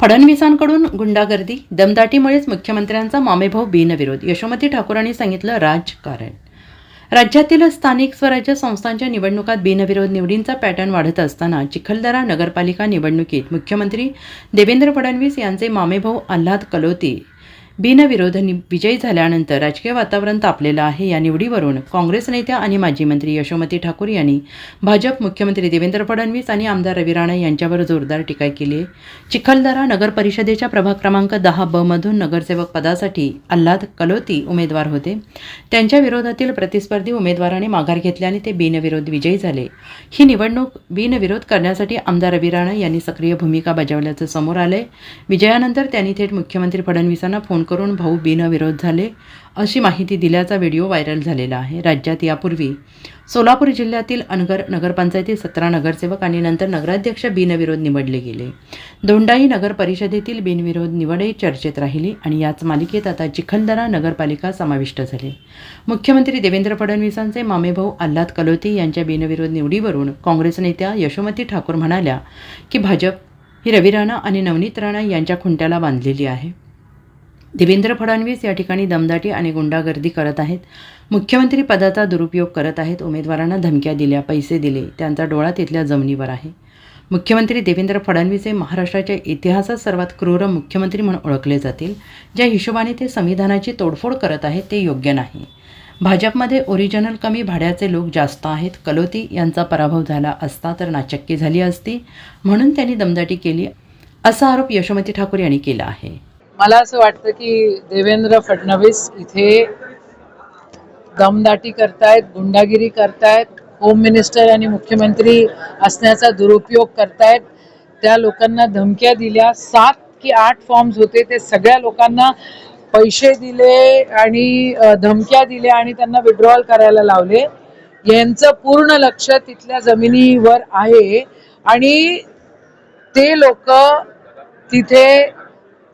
फडणवीसांकडून गुंडागर्दी दमदाटीमुळेच मुख्यमंत्र्यांचा मामेभाव बिनविरोध यशोमती ठाकूरांनी सांगितलं राजकारण. राज्यातील स्थानिक स्वराज्य संस्थांच्या निवडणुकात बिनविरोध निवडींचा पॅटर्न वाढत असताना चिखलदरा नगरपालिका निवडणुकीत मुख्यमंत्री देवेंद्र फडणवीस यांचे मामेभाऊ आल्हाद कलोती बिनविरोध नि- विजयी झाल्यानंतर राजकीय वातावरण तापलेलं आहे. या निवडीवरून काँग्रेस नेत्या आणि माजी मंत्री यशोमती ठाकूर यांनी भाजप मुख्यमंत्री देवेंद्र फडणवीस आणि आमदार रवी राणा यांच्यावर जोरदार टीका केली. आहे चिखलदरा नगर परिषदेच्या प्रभाग क्रमांक दहा ब मधून नगरसेवक पदासाठी आल्हाद कलोती उमेदवार होते. त्यांच्या विरोधातील प्रतिस्पर्धी उमेदवाराने माघार घेतल्याने ते बिनविरोध विजयी झाले. ही निवडणूक बिनविरोध करण्यासाठी आमदार रवी राणा यांनी सक्रिय भूमिका बजावल्याचं समोर आलंय. विजयानंतर त्यांनी थेट मुख्यमंत्री फडणवीसांना फोन करून भाऊ बिनविरोध झाले. अशी माहिती दिल्याचा व्हिडिओ व्हायरल झालेला आहे. राज्यात यापूर्वी सोलापूर जिल्ह्यातील अनगर नगरपंचायतीत सतरा नगरसेवक आणि नंतर नगराध्यक्ष बिनविरोध निवडले गेले. दोंडाई नगर परिषदेतील बिनविरोध निवडही चर्चेत राहिली आणि याच मालिकेत आता चिखलदरा नगरपालिका समाविष्ट झाली. मुख्यमंत्री देवेंद्र फडणवीसांचे मामेभाऊ आल्हाद कलोती यांच्या बिनविरोध निवडीवरून काँग्रेस नेत्या यशोमती ठाकूर म्हणाल्या की भाजप ही रवी राणा आणि नवनीत राणा यांच्या खुंट्याला बांधलेली आहे. देवेंद्र फडणवीस या ठिकाणी दमदाटी आणि गुंडागर्दी करत आहेत. मुख्यमंत्री पदाचा दुरुपयोग करत आहेत. उमेदवारांना धमक्या दिल्या पैसे दिले. त्यांचा डोळा तिथल्या जमिनीवर आहे. मुख्यमंत्री देवेंद्र फडणवीस हे महाराष्ट्राच्या इतिहासात सर्वात क्रूर मुख्यमंत्री म्हणून ओळखले जातील. ज्या हिशोबाने ते संविधानाची तोडफोड करत आहेत ते योग्य नाही. भाजपमध्ये ओरिजिनल कमी भाड्याचे लोक जास्त आहेत. कलोती यांचा पराभव झाला असता तर नाचक्की झाली असती म्हणून त्यांनी दमदाटी केली असा आरोप यशोमती ठाकूर यांनी केला आहे. मला असं वाटतं की देवेंद्र फडणवीस इथे दमदाटी करतायत गुंडागिरी करतायत होम मिनिस्टर आणि मुख्यमंत्री असण्याचा दुरुपयोग करतायत. त्या लोकांना धमक्या दिल्या सात की आठ फॉर्म्स होते. ते सगळ्या लोकांना पैसे दिले आणि धमक्या दिल्या आणि त्यांना विड्रॉल करायला लावले. यांचं पूर्ण लक्ष तिथल्या जमिनीवर आहे. आणि ते लोक तिथे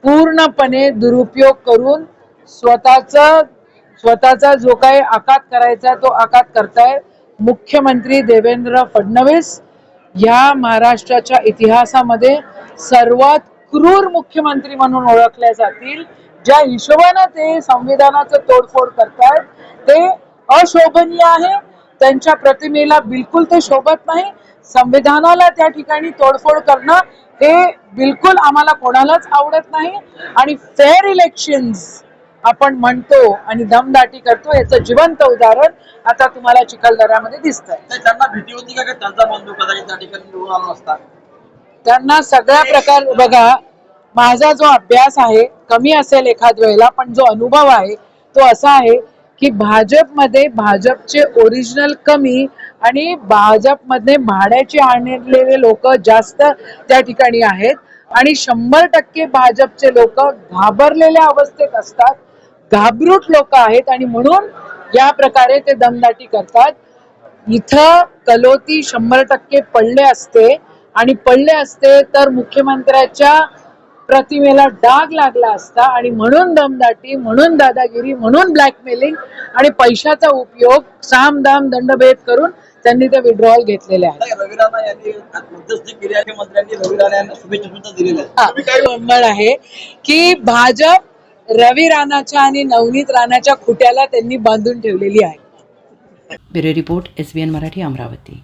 पूर्णपणे दुरुपयोग करून स्वतःचा स्वतःचा जो काही आकात करायचा तो आकात करताय. मुख्यमंत्री देवेंद्र फडणवीस या महाराष्ट्राच्या इतिहासामध्ये सर्वात क्रूर मुख्यमंत्री म्हणून ओळखले जातील. ज्या हिशोबानं ते संविधानाचं तोडफोड करतायत ते अशोभनीय आहे. त्यांच्या प्रतिमेला बिलकुल ते शोभत नाही. संविधानाला त्या ठिकाणी तोडफोड करणं हे बिलकुल आम्हाला कोणालाच आवडत नाही. आणि फेअर इलेक्शन्स आपण म्हणतो आणि दमदाटी करतो याचं जिवंत उदाहरण आता तुम्हाला चिखलदऱ्यामध्ये दिसतंय. नाही, त्यांना भीती होती का की त्यांचा बंधू कदाचित त्या ठिकाणी निवडून आला नसता त्यांना सगळ्या प्रकार बघा माझा जो अभ्यास आहे कमी असेल एखाद वेळेला पण जो अनुभव आहे तो असा आहे की भाजपमध्ये भाजपचे ओरिजिनल कमी आणि भाजपमध्ये भाड्याचे आणलेले लोक जास्त त्या ठिकाणी आहेत. आणि शंभर टक्के भाजपचे लोक घाबरलेल्या अवस्थेत असतात. घाबरूट लोक आहेत आणि म्हणून या प्रकारे ते दमदाटी करतात. इथं कलोती शंभर टक्के पडले असते. आणि पडले असते तर मुख्यमंत्र्याच्या प्रतिमेला डाग लागला असता आणि म्हणून दमदाटी म्हणून दादागिरी म्हणून ब्लॅकमेलिंग आणि पैशाचा उपयोग साम दाम दंडभेद करून त्यांनी ते विड्रॉल घेतलेले आहे नाही, रवी राणा यांनी मध्यस्थी केली आहे मंत्र्यांनी रवी राणा यांना शुभेच्छा सुद्धा दिलेल्या आहेत. तुम्ही काय आहे की भाजप रवी राणाच्या आणि नवनीत राणाच्या खुट्याला त्यांनी बांधून ठेवलेली आहे. Bureau report S B N Marathi Amravati.